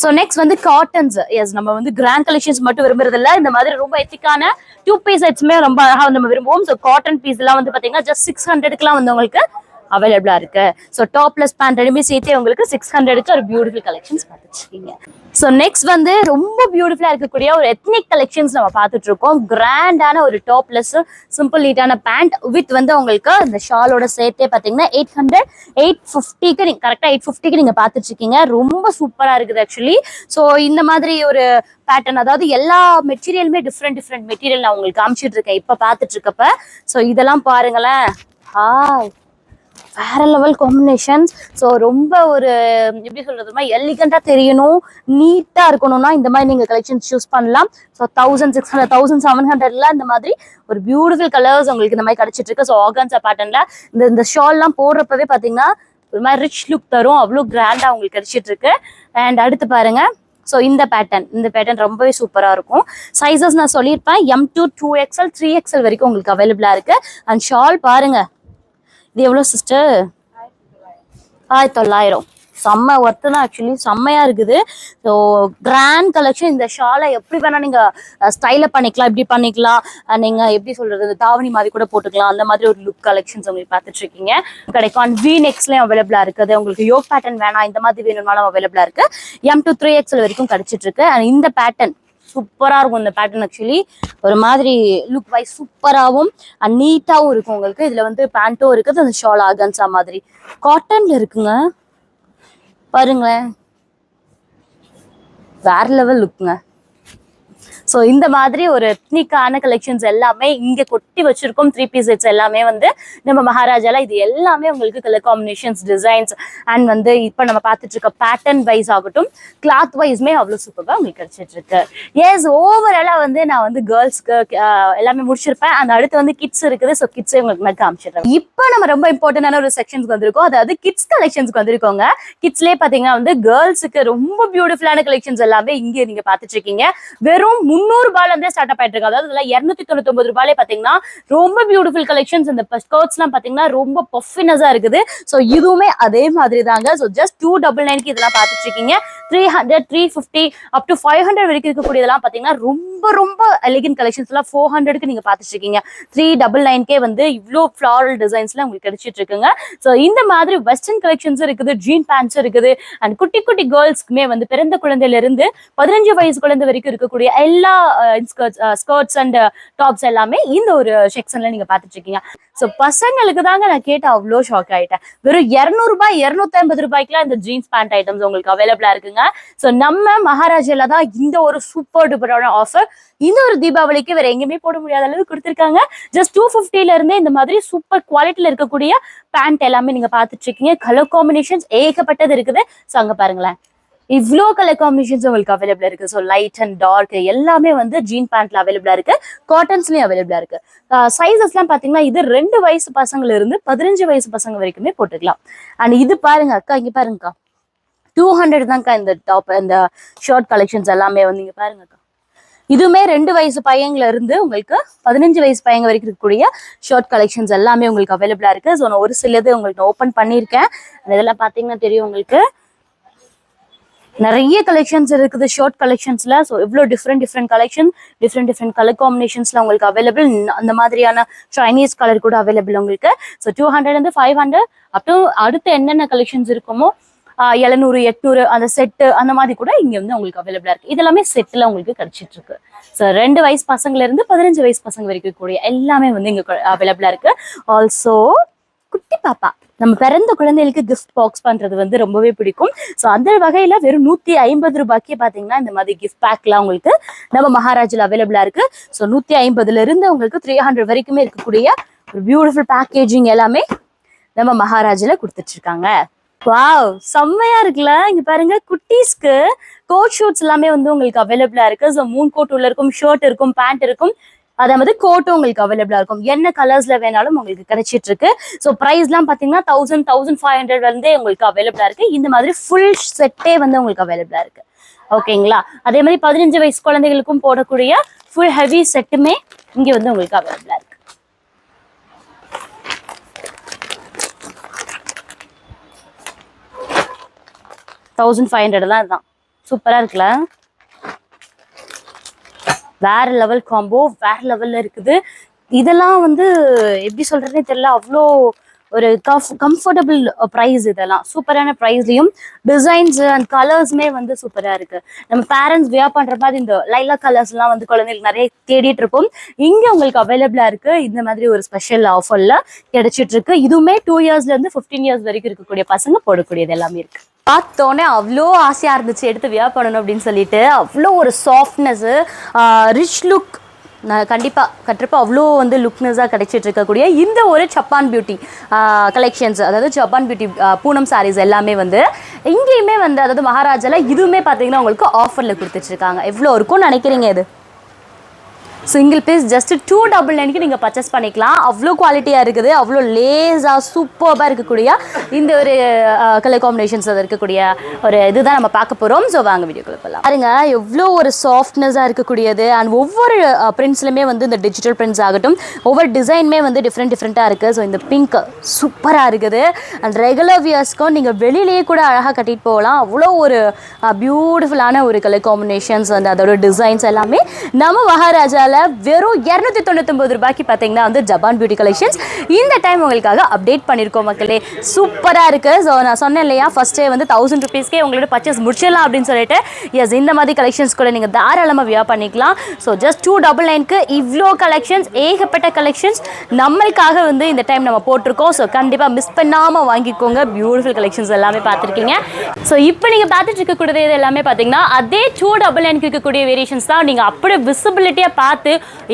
ஸோ நெக்ஸ்ட் வந்து காட்டன்ஸ் எஸ் நம்ம வந்து கிராண்ட் கலெக்ஷன்ஸ் மட்டும் விரும்புறதில்ல. இந்த மாதிரி ரொம்ப எத்திக்கான டூ பீஸ் செட்ஸுமே ரொம்ப அழகாக நம்ம விரும்புவோம். ஸோ காட்டன் பீஸ் எல்லாம் வந்து பார்த்தீங்கன்னா ஜஸ்ட் சிக்ஸ் ஹண்ட்ரடுக்குலாம் வந்து உங்களுக்கு அவைலபிளாக இருக்கு. ஸோ டாப்லெஸ் பேண்ட் ரெண்டுமே சேர்த்தே உங்களுக்கு சிக்ஸ் ஹண்ட்ரடுக்கு ஒரு பியூட்டிஃபுல் கலெக்ஷன்ஸ் பார்த்துருக்கீங்க ஸோ நெக்ஸ்ட் வந்து ரொம்ப பியூட்டிஃபுல்லாக இருக்கக்கூடிய ஒரு எத்னிக் கலெக்ஷன்ஸ் நம்ம பார்த்துட்டு இருக்கோம் கிராண்டான ஒரு டாப்லெஸ் சிம்பிள் நீட்டான பேண்ட் வித் வந்து உங்களுக்கு இந்த ஷாலோட சேர்த்தே பார்த்தீங்கன்னா எயிட் ஹண்ட்ரட் எயிட் ஃபிஃப்டிக்கு நீங்கள் கரெக்டாக எயிட் ஃபிஃப்டிக்கு நீங்கள் பார்த்துட்ருக்கீங்க ரொம்ப சூப்பராக இருக்குது ஆக்சுவலி ஸோ இந்த மாதிரி ஒரு பேட்டர்ன் அதாவது எல்லா மெட்டீரியலுமே டிஃப்ரெண்ட் டிஃப்ரெண்ட் மெட்டீரியல் நான் உங்களுக்கு காமிச்சிட்டு இருக்கேன் இப்போ பார்த்துட்டு இருக்கப்ப ஸோ இதெல்லாம் பாருங்களேன். ஹாய் வேற லெவல் காம்பினேஷன்ஸ் ஸோ ரொம்ப ஒரு எப்படி சொல்றதுமா எலிகண்டா தெரியணும். நீட்டா இருக்கணும்னா இந்த மாதிரி நீங்க கலெக்ஷன்ஸ் சூஸ் பண்ணலாம். So thousand six hundred thousand seven ஹண்ட்ரட்ல இந்த மாதிரி ஒரு பியூட்டிஃபுல் கலர்ஸ் உங்களுக்கு இந்த மாதிரி கிடைச்சிட்டு இருக்கு. ஸோ ஆர்கன்ஸா பேட்டர்ன்ல இந்த இந்த ஷால்லாம் போடுறப்பவே பாத்தீங்கன்னா ஒரு மாதிரி ரிச் லுக் தரும். அவ்வளோ கிராண்டா உங்களுக்கு கிடைச்சிட்டு இருக்கு. அண்ட் அடுத்து பாருங்க. ஸோ இந்த பேட்டர்ன் இந்த பேட்டர்ன் ரொம்பவே சூப்பராக இருக்கும். சைஸஸ் நான் சொல்லியிருப்பேன். M to two XL three XL வரைக்கும் உங்களுக்கு அவைலபிளாக இருக்குது அண்ட் ஷால் பாருங்கள் இது எவ்வளோ சிஸ்டர் ஆயிரத்தி தொள்ளாயிரம் செம்ம ஒர்த்து தான் ஆக்சுவலி செம்மையா இருக்குது. ஸோ கிராண்ட் கலெக்ஷன் இந்த ஷாலை எப்படி வேணா நீங்க ஸ்டைல பண்ணிக்கலாம் இப்படி பண்ணிக்கலாம். நீங்க எப்படி சொல்றது இந்த தாவணி மாதிரி கூட போட்டுக்கலாம். அந்த மாதிரி ஒரு லுக் கலெக்ஷன்ஸ் உங்களுக்கு பார்த்துட்டு இருக்கீங்க. கிடைக்கும். அண்ட் வி நெக்ஸ்லயும் அவைலபிளா இருக்குது. உங்களுக்கு யோக் பேட்டர்ன் வேணாம். இந்த மாதிரி வேணும்னாலும் அவைலபிளா இருக்கு. எம் டூ த்ரீ எக்ஸ்எல் வரைக்கும் கிடைச்சிட்டு இருக்கு. அண்ட் இந்த பேட்டர்ன் சூப்பராக இருக்கும் இந்த பேட்டர்ன் ஆக்சுவலி ஒரு மாதிரி லுக் வைஸ் சூப்பராகவும் அண்ட் நீட்டாகவும் இருக்கும் உங்களுக்கு. இதில் வந்து பேண்ட்டும் இருக்குது அந்த ஷால் ஆகன்ஸா மாதிரி. காட்டனில் இருக்குங்க. பாருங்களேன். வேற லெவல் லுக்குங்க ஸோ இந்த மாதிரி ஒரு எத்னிக்கான கலெக்ஷன்ஸ் எல்லாமே இங்க கொட்டி வச்சிருக்கோம். த்ரீ பீஸ் செட்ஸ் எல்லாமே வந்து நம்ம மகாராஜால இது எல்லாமே உங்களுக்கு கலர் காம்பினேஷன்ஸ் டிசைன்ஸ் அண்ட் வந்து இப்போ நம்ம பார்த்துட்டு இருக்க பேட்டர்ன் வைஸ் ஆகட்டும் கிளாத் வைஸ்மே அவ்வளோ சூப்பராக உங்களுக்கு கிடைச்சிட்டு இருக்கு எஸ் ஓவராலாக வந்து நான் வந்து கேர்ள்ஸ்க்கு எல்லாமே முடிச்சிருப்பேன். அந்த அடுத்து வந்து கிட்ஸ் இருக்குது. ஸோ கிட்ஸே உங்களுக்கு நான் காமிச்சிடுறேன். இப்போ நம்ம ரொம்ப இம்பார்ட்டன்டான ஒரு செக்ஷன்ஸ்க்கு வந்திருக்கோம். அதாவது கிட்ஸ் கலெக்ஷன்ஸ்க்கு வந்திருக்கோங்க. கிட்ஸ்லேயே பார்த்தீங்கன்னா வந்து கேர்ள்ஸுக்கு ரொம்ப பியூட்டிஃபுல்லான கலெக்ஷன்ஸ் எல்லாமே இங்கே நீங்க பார்த்துட்டு இருக்கீங்க வெறும் முந்நூறு ரூபாயில இருந்தே ஸ்டார்ட் அப் ஆயிட்டு இருக்கு அதாவது இதெல்லாம் இருநூத்தி தொண்ணூத்தி ஒன்பது ரூபாயிலே பாத்தீங்கன்னா ரொம்ப பியூட்டிஃபுல் கலெக்ஷன்ஸ் இந்த ஸ்கர்ட்ஸ் எல்லாம் பாத்தீங்கன்னா ரொம்ப பஃபினஸா இருக்குது. ஸோ இதுவுமே அதே மாதிரி தாங்க ஸோ ஜஸ்ட் டூ டபுள் நைன்க்கு இதெல்லாம் பார்த்துட்டு இருக்கீங்க three hundred three fifty up to five hundred வரைக்கும் இருக்கக்கூடியதெல்லாம் பாத்தீங்கன்னா ரொம்ப ரொம்ப எலிகன் கலெக்ஷன்ஸ் எல்லாம் ஃபோர் ஹண்ட்ரட்க்கு நீங்க பாத்துட்டு இருக்கீங்க த்ரீ டபுள் நைன்கே வந்து இவ்வளோ ஃபிளாரல் டிசைன்ஸ்லாம் உங்களுக்கு கிடைச்சிட்டு இருக்குங்க ஸோ இந்த மாதிரி வெஸ்டர்ன் கலெக்ஷன்ஸ் இருக்குது ஜீன் பேண்ட்ஸ் இருக்குது. அண்ட் குட்டி குட்டி கேர்ள்ஸ்க்குமே வந்து பிறந்த குழந்தையில இருந்து பதினஞ்சு வயசு குழந்தை வரைக்கும் இருக்கக்கூடிய எல்லா ஸ்கர்ட்ஸ் அண்ட் டாப்ஸ் எல்லாமே இந்த ஒரு செக்ஷன்ல நீங்க பாத்துட்டு இருக்கீங்க ஸோ பசங்களுக்கு தாங்க நான் கேட்ட அவ்வளோ ஷாக் ஆயிட்டேன். வெறும் இரநூறுபாய் இரநூத்தி ஐம்பது ரூபாய்க்குலாம் இந்த ஜீன்ஸ் பேண்ட் ஐட்டம்ஸ் உங்களுக்கு அவைலபிளா இருக்குங்க. ஸோ நம்ம மகாராஜால தான் இந்த ஒரு சூப்பர் டூப்பரான ஆஃபர் இந்த ஒரு தீபாவளிக்கு வேற எங்கேயுமே போட முடியாத அளவு கொடுத்துருக்காங்க. ஜஸ்ட் டூ ஃபிஃப்டில இருந்தே இந்த மாதிரி சூப்பர் குவாலிட்டியில இருக்கக்கூடிய பேண்ட் எல்லாமே நீங்க பாத்துட்டு இருக்கீங்க கலர் காம்பினேஷன்ஸ் ஏகப்பட்டது இருக்குது. ஸோ அங்க பாருங்களேன். இவ்வளோ கலர் காம்பினேஷன்ஸ் உங்களுக்கு அவைலபிளா இருக்கு. ஸோ லைட் அண்ட் டார்க் எல்லாமே வந்து ஜீன் பேண்ட்ல அவைலபிளா இருக்கு. காட்டன்ஸ்லயும் அவைலபிளா இருக்கு. சைசஸ்லாம் பாத்தீங்கன்னா இது ரெண்டு வயசு பசங்கள இருந்து பதினஞ்சு வயசு பசங்க வரைக்குமே போட்டுக்கலாம். அண்ட் இது பாருங்க அக்கா இங்க பாருங்கக்கா. டூ ஹண்ட்ரட் தான்க்கா இந்த டாப் இந்த ஷர்ட் கலெக்ஷன்ஸ் எல்லாமே வந்து இங்க பாருங்க அக்கா இதுவுமே ரெண்டு வயசு பையன்ல இருந்து உங்களுக்கு பதினஞ்சு வயசு பையங்க வரைக்கும் இருக்கக்கூடிய ஷர்ட் கலெக்ஷன்ஸ் எல்லாமே உங்களுக்கு அவைலபிளா இருக்கு. ஸோ நான் ஒரு சிலது உங்களுக்கு ஓப்பன் பண்ணியிருக்கேன். இதெல்லாம் பாத்தீங்கன்னா தெரியும் உங்களுக்கு. நிறைய கலெக்ஷன்ஸ் இருக்குது ஷார்ட் கலெக்ஷன்ஸ்ல ஸோ இவ்வளோ different different collection different different colour காம்பினேஷன்ஸ்ல உங்களுக்கு அவைலபிள் அந்த மாதிரியான சைனீஸ் கலர் கூட அவைலபிள் உங்களுக்கு. ஸோ டூ ஹண்ட்ரட் இருந்து ஃபைவ் ஹண்ட்ரட் அப் அடுத்து என்னென்ன கலெக்ஷன்ஸ் இருக்குமோ எழுநூறு எட்நூறு அந்த செட்டு அந்த மாதிரி கூட இங்க வந்து உங்களுக்கு அவைலபிளா இருக்கு. இதெல்லாமே செட்டில் உங்களுக்கு கிடைச்சிட்டு இருக்கு. ஸோ ரெண்டு வயசு பசங்கள்ல இருந்து பதினஞ்சு வயசு பசங்க வரைக்கும் கூடிய எல்லாமே வந்து இங்க அவைலபிளா இருக்கு. ஆல்சோ குட்டி பாப்பா. நம்ம பிறந்த குழந்தைகளுக்கு கிஃப்ட் பாக்ஸ் பண்றது வந்து ரொம்பவே பிடிக்கும். ஸோ அந்த வகையில வெறும் நூத்தி ஐம்பது ரூபாய்க்கு பாத்தீங்கன்னா இந்த மாதிரி கிஃப்ட் பேக்லாம் உங்களுக்கு நம்ம மகாராஜில் அவைலபிளா இருக்கு. ஸோ நூத்தி ஐம்பதுல இருந்து உங்களுக்கு த்ரீ ஹண்ட்ரட் வரைக்குமே இருக்கக்கூடிய ஒரு பியூட்டிஃபுல் பேக்கேஜிங் எல்லாமே நம்ம மகாராஜில கொடுத்துட்டு இருக்காங்க வாவ் செம்மையா இருக்குல்ல? இங்க பாருங்க குட்டீஸ்க்கு கோட் ஷூட்ஸ் எல்லாமே வந்து உங்களுக்கு அவைலபிளா இருக்கு. ஸோ மூணு கோட் உள்ள இருக்கும் ஷர்ட் இருக்கும் பேண்ட் இருக்கும். அதாவது கோட்டும் உங்களுக்கு அவைலபிளா இருக்கும். என்ன கலர்ஸ்ல வேணாலும் உங்களுக்கு கிடைச்சிட்டு இருக்கு ஸோ ப்ரைஸ்லாம் பாத்தீங்கன்னா தௌசண்ட் தௌசண்ட் ஃபைவ் ஹண்ட்ரட் வந்து உங்களுக்கு அவைலபிளா இருக்கு. இந்த மாதிரி ஃபுல் செட்டே வந்து உங்களுக்கு அவைலபிளா இருக்கு. ஓகேங்களா அதே மாதிரி பதினஞ்சு வயசு குழந்தைகளுக்கும் போடக்கூடிய ஃபுல் ஹெவி செட்டுமே இங்க வந்து உங்களுக்கு அவைலபிளா இருக்கு. தௌசண்ட் ஃபைவ் ஹண்ட்ரட் தான். இதுதான் சூப்பரா இருக்குல்ல? வேற லெவல் காம்போ வேற லெவல்ல இருக்குது. இதெல்லாம் வந்து எப்படி சொல்றதுனே தெரியல அவ்வளோ ஒரு கஃப் கம்ஃபர்டபுள் ப்ரைஸ் இதெல்லாம். சூப்பரான ப்ரைஸ்லையும் டிசைன்ஸ் அண்ட் கலர்ஸுமே வந்து சூப்பராக இருக்கு. நம்ம பேரண்ட்ஸ் வியா பண்ணுற மாதிரி இந்த லைலா கலர்ஸ்லாம் வந்து குழந்தைகளுக்கு நிறைய தேடிட்டு இருப்போம். இங்கே உங்களுக்கு அவைலபிளாக இருக்கு. இந்த மாதிரி ஒரு ஸ்பெஷல் ஆஃபரில் கிடைச்சிட்டு இருக்கு. இதுவுமே டூ இயர்ஸ்லேருந்து ஃபிஃப்டீன் இயர்ஸ் வரைக்கும் இருக்கக்கூடிய பசங்க போடக்கூடியது எல்லாமே இருக்கு. பார்த்தோன்னே அவ்வளோ ஆசையாக இருந்துச்சு எடுத்து வியா பண்ணணும் அப்படின்னு சொல்லிட்டு. அவ்வளோ ஒரு சாஃப்ட்னஸ் ரிச் லுக் நான் கண்டிப்பாக கண்டிப்பா அவ்வளோ வந்து லுக்னஸாக கிடைச்சிட்டு இருக்கக்கூடிய இந்த ஒரு ஜப்பான் பியூட்டி கலெக்ஷன்ஸ் அதாவது ஜப்பான் பியூட்டி பூனம் சாரீஸ் எல்லாமே வந்து இங்கேயுமே வந்து அதாவது மகாராஜாவில் இதுவுமே பார்த்தீங்கன்னா உங்களுக்கு ஆஃபரில் கொடுத்துட்ருக்காங்க. எவ்வளோ இருக்கும்னு நினைக்கிறீங்க இது? Single piece just two double நைனுக்கு நீங்கள் பர்ச்சேஸ் பண்ணிக்கலாம். அவ்வளோ குவாலிட்டியாக இருக்குது. அவ்வளோ லேஸாக சூப்பராக இருக்கக்கூடிய இந்த ஒரு கலர் காம்பினேஷன்ஸ் அது இருக்கக்கூடிய ஒரு இதுதான் நம்ம பார்க்க போகிறோம் ஸோ வாங்க வீடியோக்குள்ள போகலாம் பாருங்க எவ்வளோ ஒரு சாஃப்ட்னஸாக இருக்கக்கூடியது. அண்ட் ஒவ்வொரு பிரிண்ட்ஸ்லையுமே வந்து இந்த டிஜிட்டல் பிரிண்ட்ஸ் ஆகட்டும். ஒவ்வொரு டிசைனுமே வந்து டிஃப்ரெண்ட் டிஃப்ரெண்ட்டாக இருக்குது ஸோ இந்த பிங்க் சூப்பராக இருக்குது. அண்ட் ரெகுலர் வியர்ஸ்க்கும் நீங்கள் வெளியிலேயே கூட அழகாக கட்டிட்டு போகலாம். அவ்வளோ ஒரு பியூட்டிஃபுல்லான ஒரு கலர் காம்பினேஷன்ஸ் அண்ட் அதோட டிசைன்ஸ் எல்லாமே நம்ம மகாராஜாவில் வெறும் இரநூத்தி தொண்ணூத்தொம்பது ரூபாய்க்கு பார்த்தீங்கன்னா வந்து ஜப்பான் பியூட்டி கலெக்ஷன்ஸ் இந்த டைம் உங்களுக்காக அப்டேட் பண்ணியிருக்கோம் மக்களே. சூப்பராக இருக்குது ஸோ நான் சொன்னேன் இல்லையா ஃபஸ்ட்டே வந்து தௌசண்ட் ருபீஸ்க்கே உங்களோட பர்ச்சேஸ் முடிச்சிடலாம் அப்படின்னு சொல்லிட்டு. எஸ் இந்த மாதிரி கலெக்ஷன்ஸ் கூட நீங்கள் தாராளமாக வியா பண்ணிக்கலாம். ஸோ ஜஸ்ட் டூ டபுள் நைனுக்கு இவ்வளோ கலெக்ஷன்ஸ் ஏகப்பட்ட கலெக்ஷன்ஸ் நம்மளுக்காக வந்து இந்த டைம் நம்ம போட்டிருக்கோம். ஸோ கண்டிப்பாக மிஸ் பண்ணாமல் வாங்கிக்கோங்க. பியூட்டிஃபுல் கலெக்ஷன்ஸ் எல்லாமே பார்த்துருக்கீங்க. ஸோ இப்போ நீங்கள் பார்த்துட்டு இருக்கக்கூடியது இது எல்லாமே பார்த்தீங்கன்னா அதே டூ டபுள் நைனுக்கு இருக்கக்கூடிய வேரியேஷன்ஸ் தான். நீங்கள் அப்படியே விசிபிலிட்டியாக பார்த்து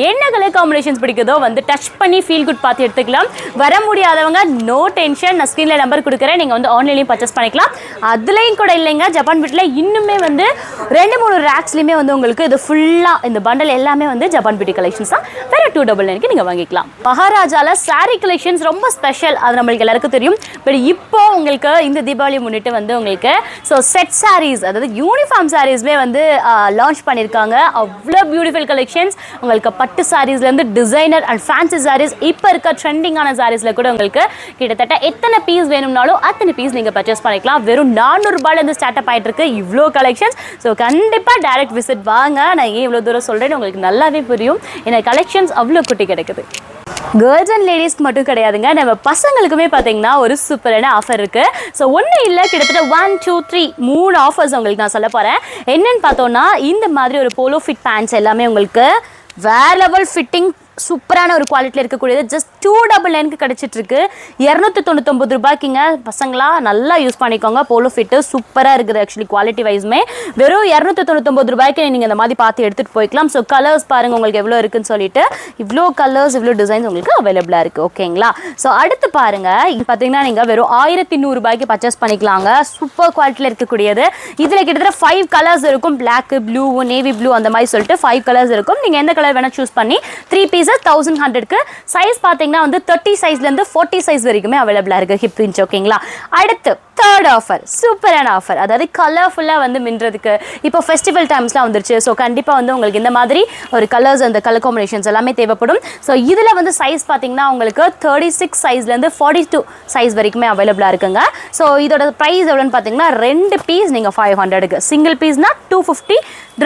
என்ன கலர் காம்பினேஷன்ஸ் பிடிக்குதோ வந்து டச் பண்ணி ஃபீல் குட் பார்த்து எடுத்துக்கலாம். வர முடியாதவங்க நோ டென்ஷன் நான் ஸ்க்ரீனில் நம்பர் கொடுக்குறேன். நீங்கள் வந்து ஆன்லைன்லையும் பர்ச்சேஸ் பண்ணிக்கலாம். அதுலேயும் கூட இல்லைங்க. ஜப்பான் பீட்டில் இன்னுமே வந்து ரெண்டு மூணு ரேக்ஸ்லையுமே வந்து உங்களுக்கு இது ஃபுல்லாக இந்த பண்டல் எல்லாமே வந்து ஜப்பான் பீட்டி கலெக்ஷன்ஸ் தான். வேறு டூ டபுள் நைனுக்கு நீங்கள் வாங்கிக்கலாம். மகாராஜாவில் சாரீ கலெக்ஷன்ஸ் ரொம்ப ஸ்பெஷல் அது நம்மளுக்கு எல்லாருக்கும் தெரியும். பட் இப்போ உங்களுக்கு இந்த தீபாவளி முன்னிட்டு வந்து உங்களுக்கு ஸோ செட் சாரீஸ் அதாவது யூனிஃபார்ம் சாரீஸ்மே வந்து லான்ச் பண்ணியிருக்காங்க அவ்வளோ பியூட்டிஃபுல் கலெக்ஷன்ஸ் உங்களுக்கு பட்டு சாரீஸ்லேருந்து டிசைனர் அண்ட் ஃபேன்சி சாரீஸ் இப்போ இருக்க ட்ரெண்டிங்கான சாரீஸில் கூட உங்களுக்கு கிட்டத்தட்ட எத்தனை பீஸ் வேணும்னாலும் அத்தனை பீஸ் நீங்கள் பர்ச்சேஸ் பண்ணிக்கலாம். வெறும் நானூறுபாலேருந்து ஸ்டார்ட் அப் ஆகிட்டு இருக்கு. இவ்வளோ கலெக்ஷன்ஸ் ஸோ கண்டிப்பாக டைரக்ட் விசிட் வாங்க. நான் ஏன் இவ்வளோ தூரம் சொல்கிறேன்னு உங்களுக்கு நல்லாவே புரியும். ஏன்னா கலெக்ஷன்ஸ் அவ்வளோ குட்டி கிடைக்குது. கேர்ள்ஸ் அண்ட் லேடிஸ்க்கு மட்டும் கிடையாதுங்க. நம்ம பசங்களுக்குமே பார்த்தீங்கன்னா ஒரு சூப்பரான ஆஃபர் இருக்குது ஸோ ஒன்றும் இல்லை. கிட்டத்தட்ட ஒன் டூ த்ரீ மூணு ஆஃபர்ஸ் உங்களுக்கு நான் சொல்ல போகிறேன் என்னென்னு பார்த்தோன்னா இந்த மாதிரி ஒரு போலோ ஃபிட் பேண்ட்ஸ் எல்லாமே உங்களுக்கு வேற லெவல் ஃபிட்டிங் சூப்பரான ஒரு குவாலிட்டியில் இருக்கக்கூடியது. ஜஸ்ட் டூ டபுள் நைனுக்கு கிடச்சிட்ருக்கு. இரநூத்தி தொண்ணூத்தொம்பது ரூபாய்க்குங்க. பசங்களா நல்லா யூஸ் பண்ணிக்கோங்க. போலோ ஃபிட்டு சூப்பராக இருக்குது ஆக்சுவலி குவாலிட்டி வைஸ்மே வெறும் இரநூத்தி தொண்ணூத்தொம்பது ரூபாய்க்கு நீங்கள் இந்த மாதிரி பார்த்து எடுத்துகிட்டு போய்க்கலாம். ஸோ கலர்ஸ் பாருங்கள் உங்களுக்கு எவ்வளோ இருக்குன்னு சொல்லிட்டு. இவ்வளோ கலர்ஸ் இவ்வளோ டிசைன்ஸ் உங்களுக்கு அவைலபிளாக இருக்குது ஓகேங்களா ஸோ அடுத்து பாருங்கள் இது பார்த்தீங்கன்னா நீங்கள் வெறும் ஆயிரத்தி நூறுரூபாய்க்கு பர்ச்சேஸ் பண்ணிக்கலாங்க. சூப்பர் குவாலிட்டியில் இருக்கக்கூடியது. இதில் கிட்டத்தட்ட ஃபைவ் கலர்ஸ் இருக்கும். பிளாக் ப்ளூ நேவி ப்ளூ அந்த மாதிரி சொல்லிட்டு ஃபைவ் கலர்ஸ் இருக்கும். நீங்கள் எந்த கலர் வேணால் சூஸ் பண்ணி த்ரீ பீஸ் பீசஸ் தௌசண்ட் ஹண்ட்ரட்க்கு சைஸ் பார்த்தீங்கன்னா வந்து தேர்ட்டி சைஸ்லேருந்து ஃபோர்ட்டி சைஸ் வரைக்குமே அவைலபிளாக இருக்குது ஹிப் பிரிஞ்ச் ஓகேங்களா அடுத்து தேர்ட் ஆஃபர் சூப்பரான ஆஃபர் அதாவது கலர்ஃபுல்லாக வந்து மின்றதுக்கு இப்போ ஃபெஸ்டிவல் டைம்ஸ்லாம் வந்துருச்சு. ஸோ கண்டிப்பாக வந்து உங்களுக்கு இந்த மாதிரி ஒரு கலர்ஸ் அந்த கலர் காம்பினேஷன்ஸ் எல்லாமே தேவைப்படும். ஸோ இதில் வந்து சைஸ் பார்த்தீங்கன்னா உங்களுக்கு தேர்ட்டி சிக்ஸ் சைஸ்லேருந்து ஃபார்ட்டி டூ சைஸ் வரைக்குமே அவைலபிளாக இருக்குங்க. ஸோ இதோட ப்ரைஸ் எவ்வளோன்னு பார்த்தீங்கன்னா ரெண்டு பீஸ் நீங்கள் ஃபைவ் ஹண்ட்ரடுக்கு சிங்கிள் பீஸ்னால் டூ ஃபிஃப்டி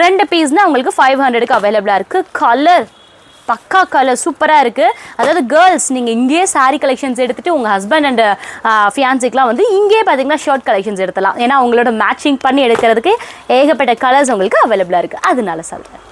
ரெண்டு பீஸ்னால் உங்களுக்கு ஃபைவ் ஹண்ட்ரடுக்கு அவைலபிளாக இருக்குது கலர் பக்கா கலர் சூப்பராக இருக்குது அதாவது கேர்ள்ஸ் நீங்கள் இங்கேயே சாரீ கலெக்ஷன்ஸ் எடுத்துகிட்டு உங்கள் ஹஸ்பண்ட் அண்ட் ஃபியான்சிக்கெலாம் வந்து இங்கேயே பார்த்தீங்கன்னா ஷர்ட் கலெக்ஷன்ஸ் எடுத்தலாம். ஏன்னா உங்களோட மேட்சிங் பண்ணி எடுக்கிறதுக்கு ஏகப்பட்ட கலர்ஸ் உங்களுக்கு அவைலபிளாக இருக்குது அதனால சொல்கிறேன்